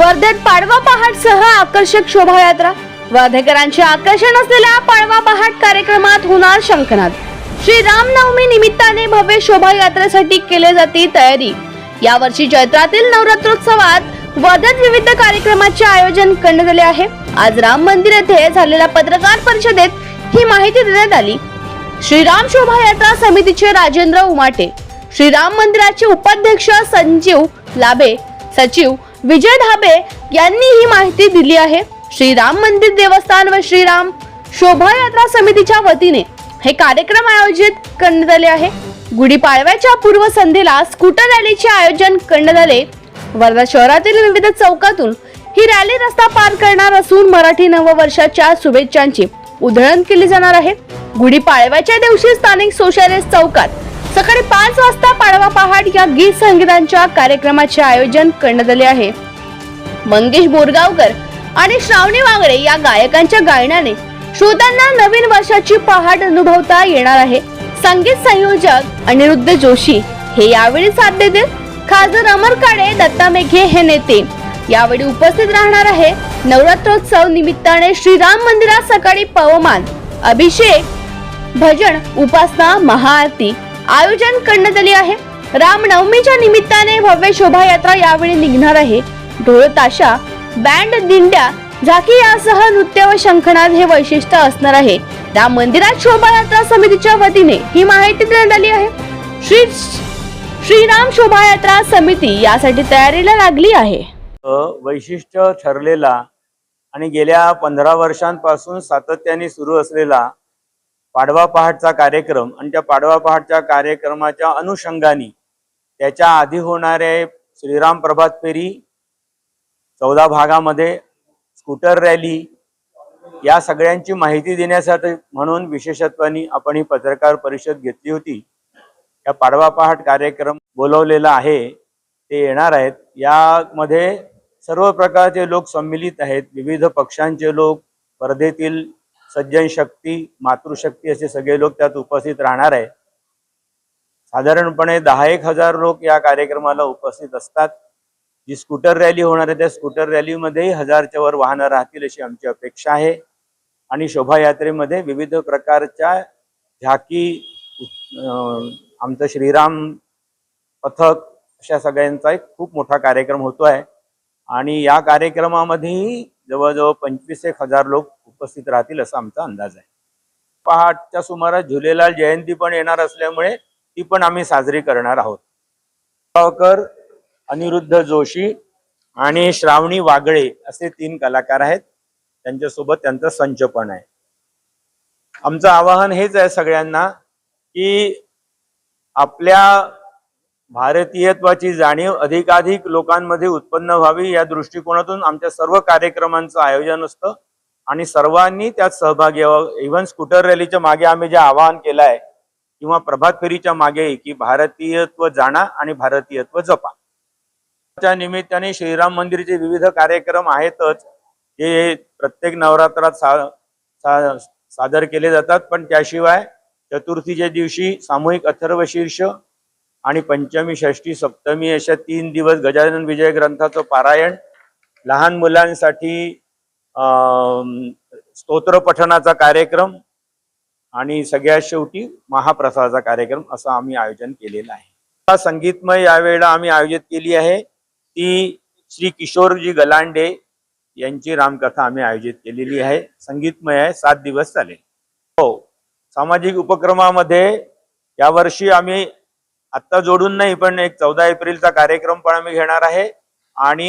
वर्धेत पाडवा पहाटसह आकर्षक शोभायात्रा. वर्धेकरांचे आकर्षण असलेल्या पाडवा पहाट कार्यक्रमात होणार शंखनाद. श्री रामनवमी निमित्ताने भव्य शोभायात्रेसाठी केले जाते तयारी. यावर्षी चैत्रातील नवरात्रोत्सवात वर्धेत विविध कार्यक्रमाचे आयोजन करण्यात आले आहे. आज राम मंदिर येथे झालेल्या पत्रकार परिषदेत ही माहिती देण्यात आली. श्रीराम शोभायात्रा समितीचे राजेंद्र उमाटे श्रीराम मंदिराचे उपाध्यक्ष संजीव लाभे सचिव विजय धाबे यांनी ही माहिती दिली आहे. श्रीराम मंदिर देवस्थान व श्रीराम शोभायात्रा समितीच्या वतीने हे कार्यक्रम आयोजित करण्यात आले आहे. गुढीपाडव्याच्या पूर्वसंध्येला स्कूटर रॅलीचे आयोजन करण्यात आले. वर्धा शहरातील विविध चौकातून ही रॅली रस्ता पार करणार असून मराठी नववर्षाच्या शुभेच्छांची उधळण केली जाणार आहे. गुढीपाडव्याच्या दिवशी स्थानिक सोशालिस्ट चौकात सकाळी पाच वाजता पाडवा पहाट या गीत संगीतांच्या कार्यक्रमाचे आयोजन करण्यात आले आहे. मंगेश बोरगावकर आणि श्रावणी वांगडे या गायकांच्या गायनाने श्रोतांना नवीन वर्षाची पहाट अनुभवता येणार आहे. संगीत संयोजक अनिरुद्ध जोशी हे यावेळी साथ देतील. खासदार अमर काळे दत्ता मेघे हे नेते यावेळी उपस्थित राहणार आहे. नवरात्रोत्सव निमित्ताने श्रीराम मंदिरात सकाळी पवमान अभिषेक भजन उपासना महाआरती आयोजन करण्यात आली आहे. रामनवमीच्या निमित्ताने भव्य शोभायात्रा यावेळी निघणार आहे. ढोल ताशा बँड दिंड्या झाकी यासह नृत्य व शंखनाद हे वैशिष्ट्य असणार आहे. राम मंदिरात शोभायात्रा समितीच्या वतीने ही माहिती देण्यात आली आहे. श्री श्रीराम शोभायात्रा समिती यासाठी तयारीला लागली आहे. वैशिष्ट्य ठरलेला आणि गेल्या पंधरा वर्षांपासून सातत्याने सुरू असलेला पाडवा पहाटचा कार्यक्रम आणि त्या पाडवा पहाटच्या कार्यक्रमाच्या अनुषंगाने त्याच्या आधी होणारे श्रीराम प्रभात फेरी चौदा भागामध्ये स्कूटर रॅली या सगळ्यांची माहिती देण्यासाठी म्हणून विशेषत्वाने आपण ही पत्रकार परिषद घेतली होती. या पाडवा पहाट कार्यक्रम बोलवलेला आहे ते येणार आहेत. यामध्ये सर्व प्रकारचे लोक सम्मिलित आहेत. विविध पक्षांचे लोक स्पर्धेतील सज्जन शक्ती मातृशक्ती असे सगळे लोक त्यात उपस्थित राहणार आहे साधारणपणे दहा एक हजार लोक या कार्यक्रमाला उपस्थित असतात. जी स्कूटर रॅली होणार आहे त्या स्कूटर रॅलीमध्येही हजारच्या वर वाहनं राहतील अशी आमची अपेक्षा आहे. आणि शोभायात्रेमध्ये विविध प्रकारच्या झाकी आमचं श्रीराम पथक अशा सगळ्यांचा एक खूप मोठा कार्यक्रम होतो आहे आणि या कार्यक्रमामध्येही जवळजवळ पंचवीस एक हजार लोक उपस्थित राहतील असा आमचा अंदाज आहे. पहाटच्या सुमारास झुलेलाल जयंती पण येणार असल्यामुळे ती पण आम्ही साजरी करणार आहोत. गावकर अनिरुद्ध जोशी आणि श्रावणी वागळे असे तीन कलाकार आहेत. त्यांच्यासोबत त्यांचा संच पण आहे. आमचं आवाहन हेच आहे सगळ्यांना की आपल्या भारतीयत्वाची जाणीव अधिकाधिक लोकांमध्ये उत्पन्न व्हावी या दृष्टिकोनातून आमच्या सर्व कार्यक्रमांचं आयोजन असतं. आणि सर्वांनी त्यात सहभागी व्हावं. इव्हन स्कूटर रॅलीच्या मागे आम्ही जे आवाहन केलं आहे किंवा प्रभात फेरीच्या मागे की भारतीयत्व जाणा आणि भारतीयत्व जपा. त्या निमित्ताने श्रीराम मंदिरचे विविध कार्यक्रम आहेतच हे प्रत्येक नवरात्रात सा, सा सादर केले जातात. पण त्याशिवाय चतुर्थीच्या दिवशी सामूहिक अथर्वशीर्ष आणि पंचमी षष्टी सप्तमी अशा तीन दिवस गजानन विजय ग्रंथाचं पारायण लहान मुलांसाठी अं, स्तोत्र कार्यक्रम आणि सगळ्यात शेवटी महाप्रसादाचा कार्यक्रम असं आम्ही आयोजन केलेलं आहे. संगीतमय यावेळेला आम्ही आयोजित केली आहे. ती श्री किशोरजी गलांडे यांची रामकथा आम्ही आयोजित केलेली आहे. संगीतमय आहे. सात दिवस चालेल. हो सामाजिक उपक्रमामध्ये यावर्षी आम्ही आत्ता जोडून नाही पण एक चौदा एप्रिलचा कार्यक्रम पण आम्ही घेणार आहे. आणि